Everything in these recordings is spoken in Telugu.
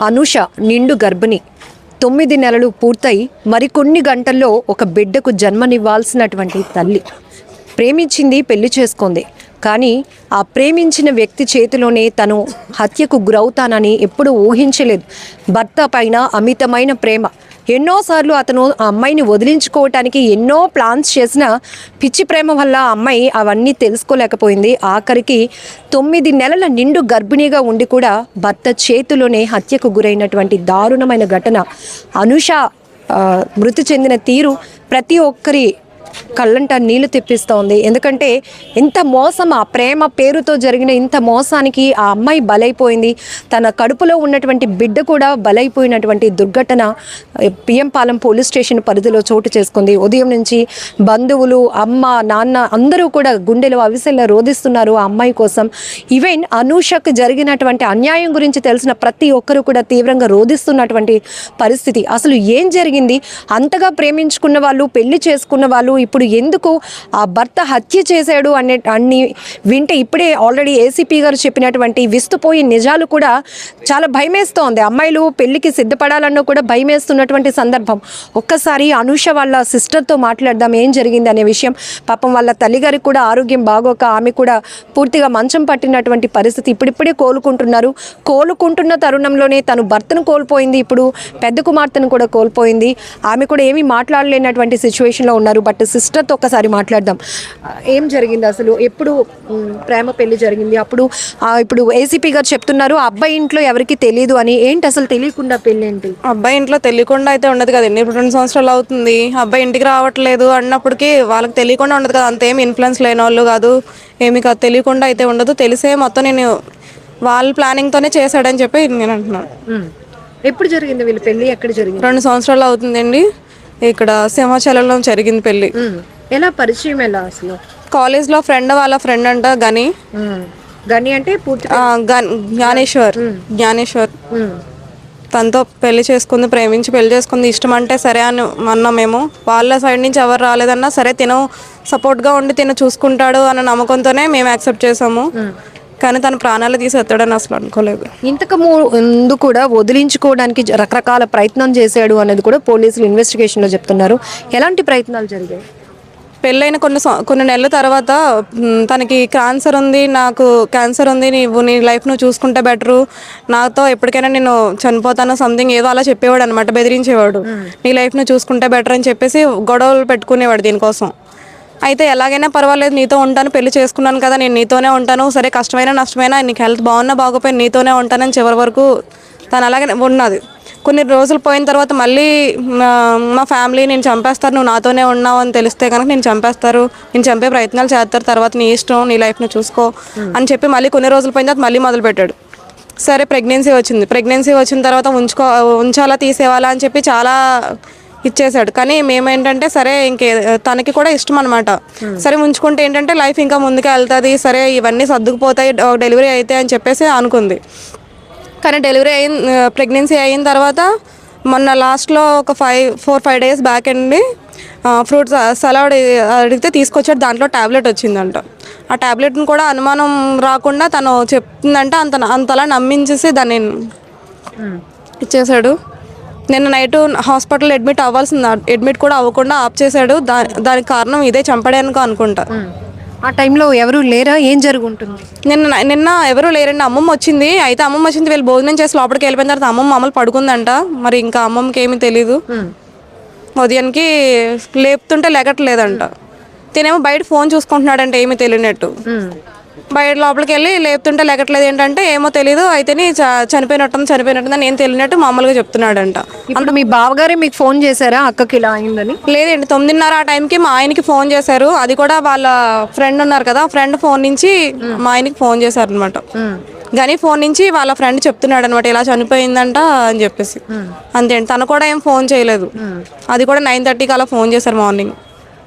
అనుష నిండు గర్భిణి. తొమ్మిది నెలలు పూర్తయి మరికొన్ని గంటల్లో ఒక బిడ్డకు జన్మనివ్వాల్సినటువంటి తల్లి. ప్రేమించింది పెళ్ళి చేసుకుంది. కానీ ఆ ప్రేమించిన వ్యక్తి చేతిలోనే తను హత్యకు గురవుతానని ఎప్పుడూ ఊహించలేదు. భర్త పైన అమితమైన ప్రేమ. ఎన్నోసార్లు అతను ఆ అమ్మాయిని వదిలించుకోవటానికి ఎన్నో ప్లాన్స్ చేసిన పిచ్చి ప్రేమ వల్ల ఆ అమ్మాయి అవన్నీ తెలుసుకోలేకపోయింది. ఆఖరికి తొమ్మిది నెలల నిండు గర్భిణిగా ఉండి కూడా భర్త చేతిలోనే హత్యకు గురైనటువంటి దారుణమైన ఘటన. అనుష మృతి చెందిన తీరు ప్రతి ఒక్కరి కళ్ళంట నీళ్ళు తెప్పిస్తోంది. ఎందుకంటే ఇంత మోసం ఆ ప్రేమ పేరుతో జరిగిన ఇంత మోసానికి ఆ అమ్మాయి బలైపోయింది. తన కడుపులో ఉన్నటువంటి బిడ్డ కూడా బలైపోయినటువంటి దుర్ఘటన పిఎంపాలెం పోలీస్ స్టేషన్ పరిధిలో చోటు చేసుకుంది. ఉదయం నుంచి బంధువులు అమ్మ నాన్న అందరూ కూడా గుండెలు అవిసెల్లో రోధిస్తున్నారు ఆ అమ్మాయి కోసం. ఈవెన్ అనూషకు జరిగినటువంటి అన్యాయం గురించి తెలిసిన ప్రతి ఒక్కరూ కూడా తీవ్రంగా రోధిస్తున్నటువంటి పరిస్థితి. అసలు ఏం జరిగింది? అంతగా ప్రేమించుకున్న వాళ్ళు పెళ్ళి చేసుకున్న వాళ్ళు ఇప్పుడు ఎందుకు ఆ భర్త హత్య చేశాడు అనే అన్ని వింటే ఇప్పుడే ఆల్రెడీ ఏసీపీ గారు చెప్పినటువంటి విస్తుపోయి నిజాలు కూడా చాలా భయమేస్తోంది. అమ్మాయిలు పెళ్ళికి సిద్ధపడాలన్నా కూడా భయమేస్తున్నటువంటి సందర్భం. ఒక్కసారి అనూష వాళ్ళ సిస్టర్తో మాట్లాడదాం ఏం జరిగింది అనే విషయం. పాపం వాళ్ళ తల్లిగారికి కూడా ఆరోగ్యం బాగోక ఆమె కూడా పూర్తిగా మంచం పట్టినటువంటి పరిస్థితి ఇప్పుడిప్పుడే కోలుకుంటున్నారు. కోలుకుంటున్న తరుణంలోనే తను భర్తను కోల్పోయింది. ఇప్పుడు పెద్ద కుమార్తెను కూడా కోల్పోయింది. ఆమె కూడా ఏమీ మాట్లాడలేనటువంటి సిచ్యువేషన్లో ఉన్నారు. బట్ సిస్టర్తో ఒక్కసారి మాట్లాడదాం. ఏం జరిగింది అసలు? ఎప్పుడు ప్రేమ పెళ్ళి జరిగింది? అప్పుడు ఇప్పుడు ఏసీపీ గారు చెప్తున్నారు అబ్బాయి ఇంట్లో ఎవరికి తెలియదు అని. ఏంటి అసలు తెలియకుండా పెళ్ళి ఏంటి? అబ్బాయి ఇంట్లో తెలియకుండా అయితే ఉండదు కదండి ఇప్పుడు రెండు సంవత్సరాలు అవుతుంది. అబ్బాయి ఇంటికి రావట్లేదు అన్నప్పటికీ వాళ్ళకి తెలియకుండా ఉండదు కదా. అంతేం ఇన్ఫ్లుయెన్స్ లేని వాళ్ళు కాదు. ఏమి కాదు. తెలియకుండా అయితే ఉండదు. తెలిసే మొత్తం నేను వాళ్ళ ప్లానింగ్తోనే చేశాడని చెప్పి నేను అంటున్నాను. ఎప్పుడు జరిగింది వీళ్ళ పెళ్ళి? ఎక్కడ జరిగింది? రెండు సంవత్సరాలు అవుతుందండి. ఇక్కడ సింహాచలంలో జరిగింది పెళ్ళి. మ్. ఎలా పరిచయం ఎలా అసలు? కాలేజ్లో ఫ్రెండ్ వాళ్ళ ఫ్రెండ్ అంట గని. గని అంటే పూర్తి జ్ఞానేశ్వర్. జ్ఞానేశ్వర్. తనతో పెళ్ళి చేసుకుంది ప్రేమించి పెళ్ళి చేసుకుంది. ఇష్టం అంటే సరే అని అన్నాం మేము. వాళ్ళ సైడ్ నుంచి ఎవరు రాలేదన్నా సరే తిను సపోర్ట్గా ఉండి తిను చూసుకుంటాడు అన్న నమ్మకంతోనే మేము యాక్సెప్ట్ చేసాము. కానీ తన ప్రాణాలు తీసేస్తాడని అసలు అనుకోలేదు. ఇంతకు ముందు కూడా వదిలించుకోవడానికి రకరకాల ప్రయత్నం చేశాడు అనేది కూడా పోలీసులు ఇన్వెస్టిగేషన్లో చెప్తున్నారు. ఎలాంటి ప్రయత్నాలు జరిగాయి? పెళ్ళైన కొన్ని కొన్ని నెలల తర్వాత తనకి క్యాన్సర్ ఉంది నాకు క్యాన్సర్ ఉంది నీవు నీ లైఫ్ నువ్వు చూసుకుంటే బెటరు నాతో ఎప్పటికైనా నేను చనిపోతాను సంథింగ్ ఏదో అలా చెప్పేవాడు అనమాట బెదిరించేవాడు. నీ లైఫ్ నువ్వు చూసుకుంటే బెటర్ అని చెప్పేసి గొడవలు పెట్టుకునేవాడు దీనికోసం. అయితే ఎలాగైనా పర్వాలేదు నీతో ఉంటాను పెళ్ళి చేసుకున్నాను కదా నేను నీతోనే ఉంటాను. సరే కష్టమైనా నష్టమైనా నీకు హెల్త్ బాగున్నా బాగోపోయినా నీతోనే ఉంటానని చివరి వరకు తను అలాగే ఉన్నది. కొన్ని రోజులు పోయిన తర్వాత మళ్ళీ మా మా ఫ్యామిలీ నేను చంపేస్తారు నువ్వు నాతోనే ఉన్నావు అని తెలిస్తే కనుక నేను చంపేస్తారు. నేను చంపే ప్రయత్నాలు చేస్తారు. తర్వాత నీ ఇష్టం నీ లైఫ్ను చూసుకో అని చెప్పి మళ్ళీ కొన్ని రోజులు పోయిన తర్వాత మళ్ళీ మొదలుపెట్టాడు. సరే ప్రెగ్నెన్సీ వచ్చింది. ప్రెగ్నెన్సీ వచ్చిన తర్వాత ఉంచుకో ఉంచాలా తీసేవాలా అని చెప్పి చాలా ఇచ్చేసాడు కానీ మేమేంటంటే సరే ఇంకే తనకి కూడా ఇష్టం అనమాట సరే ఉంచుకుంటే ఏంటంటే లైఫ్ ఇంకా ముందుకు వెళ్తుంది. సరే ఇవన్నీ సర్దుకుపోతాయి. డెలివరీ అయితే అని చెప్పేసి అనుకుంది. కానీ డెలివరీ అయిన ప్రెగ్నెన్సీ అయిన తర్వాత మొన్న లాస్ట్లో ఒక five four five days back అండి ఫ్రూట్స్ సలాడ్ అడిగితే తీసుకొచ్చాడు. దాంట్లో ట్యాబ్లెట్ వచ్చిందంట. ఆ ట్యాబ్లెట్ని కూడా అనుమానం రాకుండా తను చెప్తుందంటే అంత అంతలా నమ్మించేసి దాన్ని ఇచ్చేసాడు నిన్న నైట్ హాస్పిటల్ అడ్మిట్ అవ్వాల్సింది అడ్మిట్ కూడా అవ్వకుండా ఆఫ్ చేశాడు. దా దానికి కారణం ఇదే చంపడానికి అనుకుంటా. ఆ టైంలో ఎవరు లేరా? ఏం జరుగుంటుంది? నిన్న నిన్న ఎవరు లేరండి. అమ్మమ్మ వచ్చింది. అయితే అమ్మమ్మ వచ్చింది. వీళ్ళు భోజనం చేసి లోపలికి వెళ్ళిపోయిన తర్వాత అమ్మమ్మ మామూలు పడుకుందంట. మరి ఇంకా అమ్మమ్మకి ఏమీ తెలీదు. ఉదయానికి లేపుతుంటే లెగట్లేదంట. తినేమో బయట ఫోన్ చూసుకుంటున్నాడంట. ఏమీ తెలియనట్టు. బయట లోపలికి వెళ్ళి లేపుతుంటే లెగట్లేదు ఏంటంటే ఏమో తెలీదు అయితేనే చ- చనిపోయినట్టు చనిపోయినట్టు నేను తెలియనట్టు మామూలుగా చెప్తున్నాడంట. ఇప్పుడు మీ బావగారే మీకు ఫోన్ చేశారా? అక్కకి ఇలా అయిందని? లేదండి తొమ్మిదిన్నర ఆ టైంకి మా ఆయనకి ఫోన్ చేశారు. అది కూడా వాళ్ళ ఫ్రెండ్ ఉన్నారు కదా ఫ్రెండ్ ఫోన్ నుంచి మా ఆయనకి ఫోన్ చేశారు అనమాట కానీ ఫోన్ నుంచి వాళ్ళ ఫ్రెండ్ చెప్తున్నాడు అనమాట ఇలా చనిపోయిందంట అని చెప్పేసి. అంతే తను కూడా ఏం ఫోన్ చేయలేదు. అది కూడా నైన్ థర్టీకి అలా ఫోన్ చేశారు మార్నింగ్.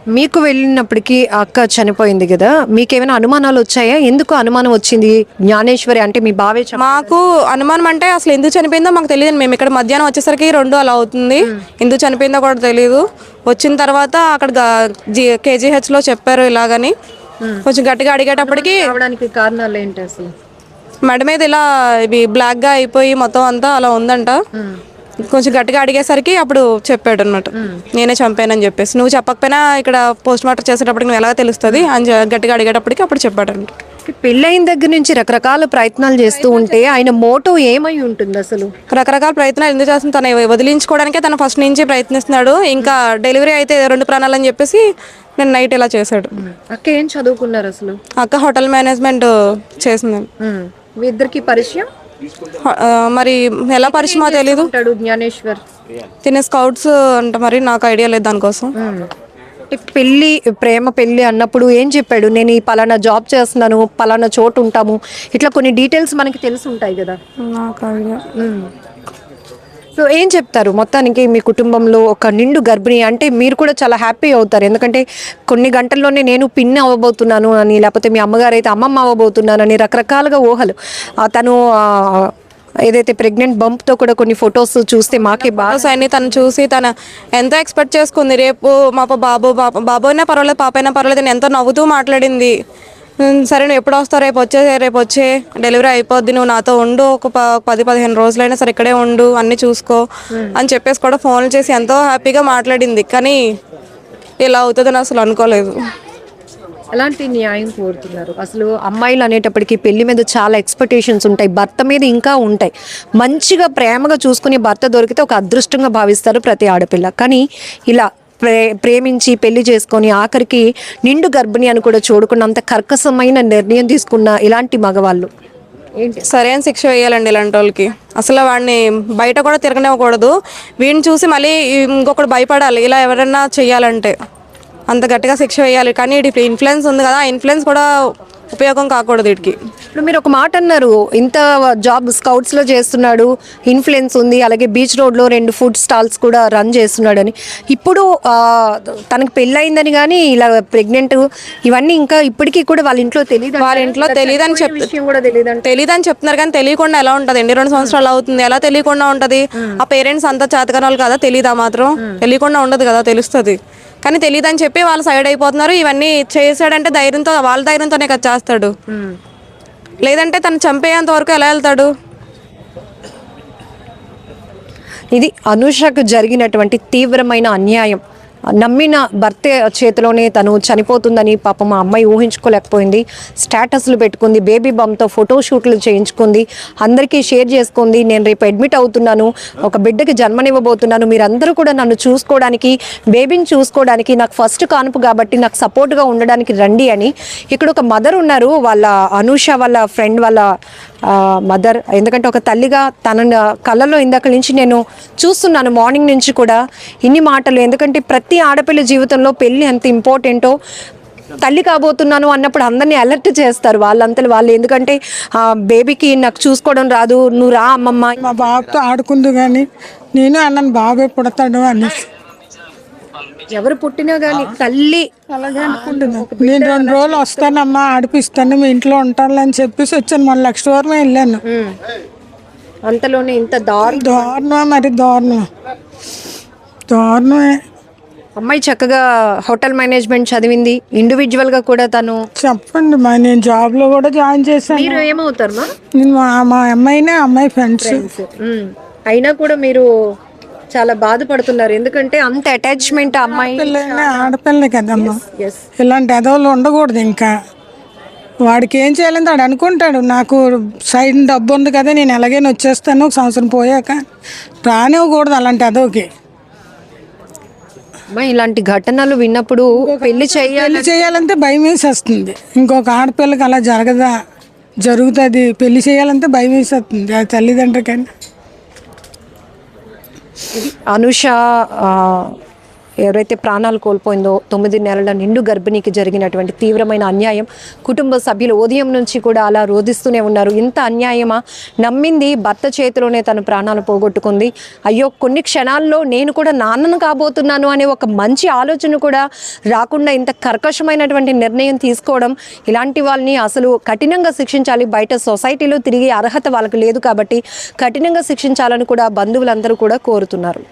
మీకు వెళ్ళినప్పటికీ అక్క చనిపోయింది కదా మీకేమైనా అనుమానాలు వచ్చాయా? ఎందుకు అనుమానం వచ్చింది? జ్ఞానేశ్వరి అంటే మీ బావే మాకు అనుమానం అంటే అసలు ఎందుకు చనిపోయిందో మాకు తెలియదు. మేము ఇక్కడ మధ్యాహ్నం వచ్చేసరికి రెండు అలా అవుతుంది. ఎందుకు చనిపోయిందో కూడా తెలియదు వచ్చిన తర్వాత అక్కడ కేజీహెచ్లో చెప్పారు ఇలాగని. కొంచెం గట్టిగా అడిగేటప్పటికి కారణాలు ఏంటి అసలు? మెడ మీద ఇలా ఇవి బ్లాక్గా అయిపోయి మొత్తం అంతా అలా ఉందంట. కొంచెం గట్టిగా అడిగేసరికి అప్పుడు చెప్పాడు అన్నమాట నేనే చంపానని చెప్పేసి. నువ్వు చెప్పకపోయినా ఇక్కడ పోస్ట్ మార్టం చేసేటప్పటికి నువ్వు ఎలా తెలుస్తుంది అని గట్టిగా అడిగేటప్పటికి అప్పుడు చెప్పాడు అనమాట పెళ్ళైన దగ్గర నుంచి రకరకాల ప్రయత్నాలు చేస్తూ ఉంటే ఆయన మోటో ఏమై ఉంటుంది అసలు? రకరకాల ప్రయత్నాలు ఎందుకు చేస్తుంది? తన వదిలించుకోవడానికే తను ఫస్ట్ నుంచి ప్రయత్నిస్తున్నాడు. ఇంకా డెలివరీ అయితే రెండు ప్రాణాలు అని చెప్పేసి నేను నైట్ ఇలా చేశాడు. అక్క ఏం చదువుకున్నారు అసలు? అక్క హోటల్ మేనేజ్మెంట్ చేసింది మీ ఇద్దరికి పరిచయం? మరి ఎలా పరిచయమో తెలీదు. జ్ఞానేశ్వర్. తినే స్కౌట్స్ అంటే మరి నాకు ఐడియా లేదు దానికోసం. పెళ్ళి ప్రేమ పెళ్ళి అన్నప్పుడు ఏం చెప్పాడు? నేను ఈ పలానా జాబ్ చేస్తున్నాను పలానా చోటు ఉంటాము. ఇట్లా కొన్ని డీటెయిల్స్ మనకి తెలిసి ఉంటాయి కదా. నాకు ఐడియా సో ఏం చెప్తారు? మొత్తానికి మీ కుటుంబంలో ఒక నిండు గర్భిణి అంటే మీరు కూడా చాలా హ్యాపీ అవుతారు. ఎందుకంటే కొన్ని గంటల్లోనే నేను పిన్ అవ్వబోతున్నాను అని లేకపోతే మీ అమ్మగారు అయితే అమ్మమ్మ అవ్వబోతున్నాను అని రకరకాలుగా ఊహలు. తను ఏదైతే ప్రెగ్నెంట్ బంప్తో కూడా కొన్ని ఫొటోస్ చూస్తే మాకే బాగా అన్ని తను చూసి తను ఎంత ఎక్స్పెక్ట్ చేసుకుంది? రేపు మా బాబు బాబు బాబు అయినా పర్వాలేదు పాప అయినా పర్వాలేదు అని ఎంతో నవ్వుతూ మాట్లాడింది. సరే నువ్వు ఎప్పుడు వస్తావు? రేపు వచ్చే రేపు వచ్చే డెలివరీ అయిపోద్ది. నువ్వు నాతో ఉండు. ఒక ప- పది పదిహేను రోజులైనా సరే ఇక్కడే ఉండు అన్ని చూసుకో అని చెప్పేసి కూడా ఫోన్లు చేసి ఎంతో హ్యాపీగా మాట్లాడింది. కానీ ఇలా అవుతుందని అసలు అనుకోలేదు. ఎలాంటి న్యాయం కోరుతున్నారు? అసలు అమ్మాయిలు అనేటప్పటికి పెళ్ళి మీద చాలా ఎక్స్పెక్టేషన్స్ ఉంటాయి. భర్త మీద ఇంకా ఉంటాయి. మంచిగా ప్రేమగా చూసుకుని భర్త దొరికితే ఒక అదృష్టంగా భావిస్తారు ప్రతి ఆడపిల్ల. కానీ ఇలా ప్రే ప్రేమించి పెళ్ళి చేసుకొని ఆఖరికి నిండు గర్భిణి అని కూడా చూడకున్నంత కర్కశమైన నిర్ణయం తీసుకున్న ఇలాంటి మగవాళ్ళు. ఏంటి? సరైన శిక్ష వేయాలండి ఇలాంటి వాళ్ళకి. అసలు వాడిని బయట కూడా తిరగనివ్వకూడదు. వీడిని చూసి మళ్ళీ ఇంకొకటి భయపడాలి. ఇలా ఎవరైనా చేయాలంటే అంత గట్టిగా శిక్ష వేయాలి. కానీ వీడి ఇన్ఫ్లుయెన్స్ ఉంది కదా. ఆ ఇన్ఫ్లుయెన్స్ కూడా ఉపయోగం కాకూడదు వీడికి ఇప్పుడు మీరు ఒక మాట అన్నారు ఇంత జాబ్ స్కౌట్స్లో చేస్తున్నాడు ఇన్ఫ్లుయెన్స్ ఉంది అలాగే బీచ్ రోడ్లో రెండు ఫుడ్ స్టాల్స్ కూడా రన్ చేస్తున్నాడు అని ఇప్పుడు తనకు పెళ్ళయిందని కానీ ఇలా ప్రెగ్నెంట్ ఇవన్నీ ఇంకా ఇప్పటికీ కూడా వాళ్ళ ఇంట్లో తెలియదు వాళ్ళ ఇంట్లో తెలియదని తెలియదు తెలియదని చెప్తున్నారు కానీ తెలియకుండా ఎలా ఉంటుంది? ఎన్ని రెండు సంవత్సరాలు అవుతుంది. ఎలా తెలియకుండా ఉంటది? ఆ పేరెంట్స్ అంతా చేతకాని వాళ్ళు కదా తెలియదా మాత్రం? తెలియకుండా ఉండదు కదా తెలుస్తుంది. కానీ తెలియదని చెప్పి వాళ్ళు సైడ్ అయిపోతున్నారు. ఇవన్నీ చేసాడంటే ధైర్యంతో వాళ్ళ ధైర్యంతోనే కదా చేస్తాడు. లేదంటే తను చంపేంత వరకు ఎలా వెళ్తాడు? ఇది అనుషకు జరిగినటువంటి తీవ్రమైన అన్యాయం. నమ్మిన భర్త చేతిలోనే తను చనిపోతుందని పాపం మా అమ్మాయి ఊహించుకోలేకపోయింది. స్టేటస్లు పెట్టుకుంది బేబీ బమ్తో ఫోటోషూట్లు చేయించుకుంది అందరికీ షేర్ చేసుకుంది. నేను రేపు అడ్మిట్ అవుతున్నాను ఒక బిడ్డకి జన్మనివ్వబోతున్నాను. మీరందరూ కూడా నన్ను చూసుకోవడానికి బేబీని చూసుకోవడానికి నాకు ఫస్ట్ కానుపు కాబట్టి నాకు సపోర్ట్గా ఉండడానికి రండి అని. ఇక్కడ ఒక మదర్ ఉన్నారు వాళ్ళ అనూష వాళ్ళ ఫ్రెండ్ వాళ్ళ మదర్ ఎందుకంటే ఒక తల్లిగా తన కళ్ళలో ఇందాక నుంచి నేను చూస్తున్నాను మార్నింగ్ నుంచి కూడా ఇన్ని మాటలు. ఎందుకంటే ప్రతి ఆడపిల్ల జీవితంలో పెళ్ళి ఎంత ఇంపార్టెంటో తల్లి కాబోతున్నాను అన్నప్పుడు అందరినీ అలర్ట్ చేస్తారు వాళ్ళంతలు వాళ్ళు. ఎందుకంటే బేబీకి నాకు చూసుకోవడం రాదు నువ్వు రా అమ్మమ్మ. మా బాబుతో ఆడుకుందు కానీ నేను అన్నను బాబే పుడతాడు అనేసి. ఎవరు పుట్టినా కానీ తల్లి అలాగే అనుకుంటున్నాను నేను రెండు రోజులు వస్తానమ్మా ఆడిపిస్తాను మీ ఇంట్లో ఉంటాను అని చెప్పేసి వచ్చాను. మన లక్షవరం వెళ్ళాను. ఉమ్. అంతలోనే ఇంత దారు దారుణం మరి దారుణం. దారుణమే. అమ్మాయి చక్కగా హోటల్ మేనేజ్మెంట్ చదివింది. ఇండివిజువల్గా కూడా తను చెప్పండి మా నేను జాబ్లో కూడా జాయిన్ చేశాను. మీరు ఏమవుతారు మా? నేను మా మా అమ్మాయినే అమ్మాయి ఫ్రెండ్స్. అయినా కూడా మీరు చాలా బాధపడుతున్నారు. ఎందుకంటే అంత అటాచ్మెంట్ అమ్మాయి. ఆడపిల్లే కదమ్మా. ఇలాంటి ఎదవలు ఉండకూడదు ఇంకా. వాడికి ఏం చేయాలని వాడు అనుకుంటాడు. నాకు సైడ్ డబ్బు ఉంది కదా నేను ఎలాగైనా వచ్చేస్తాను ఒక సంవత్సరం పోయాక. రానివ్వకూడదు అలాంటి అమ్మా ఇలాంటి ఘటనలు విన్నప్పుడు పెళ్ళి చేయాలి పెళ్ళి చేయాలంటే భయం వేసేస్తుంది. ఇంకొక ఆడపిల్లకి అలా జరగదా జరుగుతుంది. పెళ్ళి చేయాలంటే భయం వేసేస్తుంది. ఆ తల్లిదండ్రులకని. అనుష ఆ, ఎవరైతే ప్రాణాలు కోల్పోయిందో తొమ్మిది నెలల నిండు గర్భిణికి జరిగినటువంటి తీవ్రమైన అన్యాయం కుటుంబ సభ్యులు ఉదయం నుంచి కూడా అలా రోధిస్తూనే ఉన్నారు. ఇంత అన్యాయమా? నమ్మింది భర్త చేతిలోనే తన ప్రాణాలు పోగొట్టుకుంది. అయ్యో కొన్ని క్షణాల్లో నేను కూడా నాన్నను కాబోతున్నాను అనే ఒక మంచి ఆలోచన కూడా రాకుండా ఇంత కర్కశమైనటువంటి నిర్ణయం తీసుకోవడం ఇలాంటి వాళ్ళని అసలు కఠినంగా శిక్షించాలి. బయట సొసైటీలో తిరిగే అర్హత వాళ్ళకి లేదు కాబట్టి కఠినంగా శిక్షించాలని కూడా బంధువులందరూ కూడా కోరుతున్నారు.